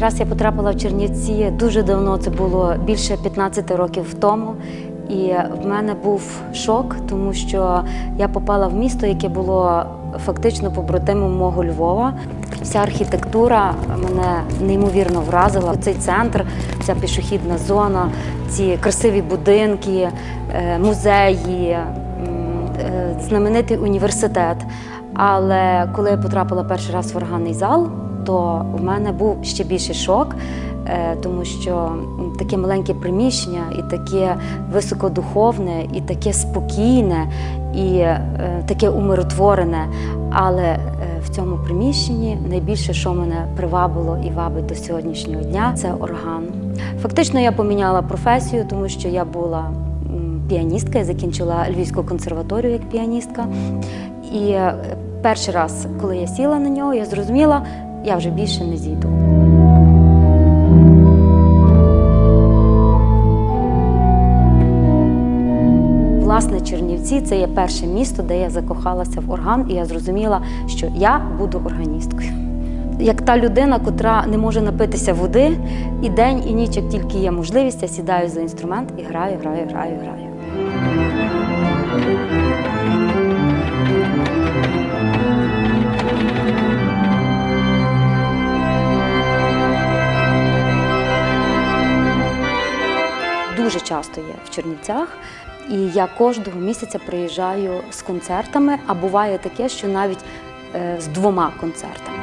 раз я потрапила в Чернівці дуже давно, це було більше 15 років тому. І в мене був шок, тому що я попала в місто, яке було фактично побратимом мого Львова. Вся архітектура мене неймовірно вразила. Цей центр, ця пішохідна зона, ці красиві будинки, е, музеї, е, знаменитий університет. Але коли я потрапила перший раз в органний зал, то в мене був ще більший шок, е, тому що таке маленьке приміщення, і таке високодуховне, і таке спокійне, і е, таке умиротворене. Але е, в цьому приміщенні найбільше, що мене привабило і вабить до сьогоднішнього дня, це орган. Фактично, я поміняла професію, тому що я була піаністка, я закінчила Львівську консерваторію як піаністка. І перший раз, коли я сіла на нього, я зрозуміла, я вже більше не зійду. Власне, Чернівці це є перше місто, де я закохалася в орган, і я зрозуміла, що я буду органісткою. Як та людина, котра не може напитися води, і день, і ніч, як тільки є можливість, я сідаю за інструмент і граю, граю, граю, граю. Дуже часто є в Чернівцях. І я кожного місяця приїжджаю з концертами, а буває таке, що навіть е, з двома концертами.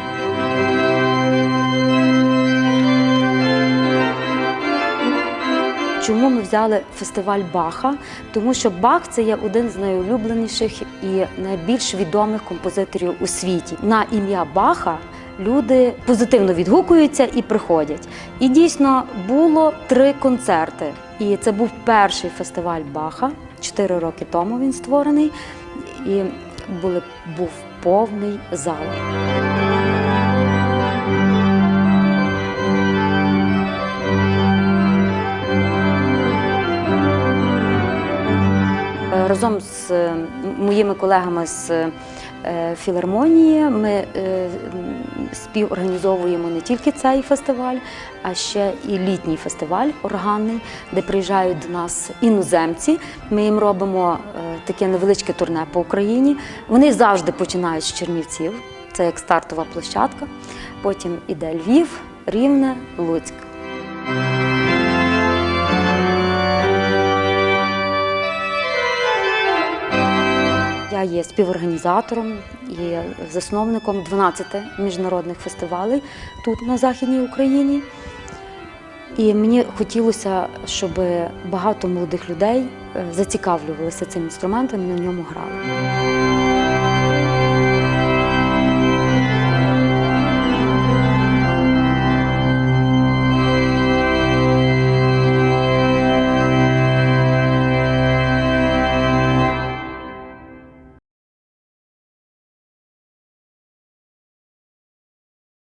Чому ми взяли фестиваль Баха? Тому що Бах це є один з найулюбленіших і найбільш відомих композиторів у світі. На ім'я Баха люди позитивно відгукуються і приходять. І дійсно було три концерти. І це був перший фестиваль Баха. Чотири роки тому він створений, і були, був повний зал. Разом з е, моїми колегами з е, філармонії ми е, співорганізовуємо не тільки цей фестиваль, а ще і літній фестиваль органний, де приїжджають до нас іноземці. Ми їм робимо таке невеличке турне по Україні. Вони завжди починають з Чернівців. Це як стартова площадка. Потім іде Львів, Рівне, Луцьк. Співорганізатором і засновником 12 міжнародних фестивалей тут на Західній Україні. І мені хотілося, щоб багато молодих людей е, зацікавлювалися цим інструментом і на ньому грали.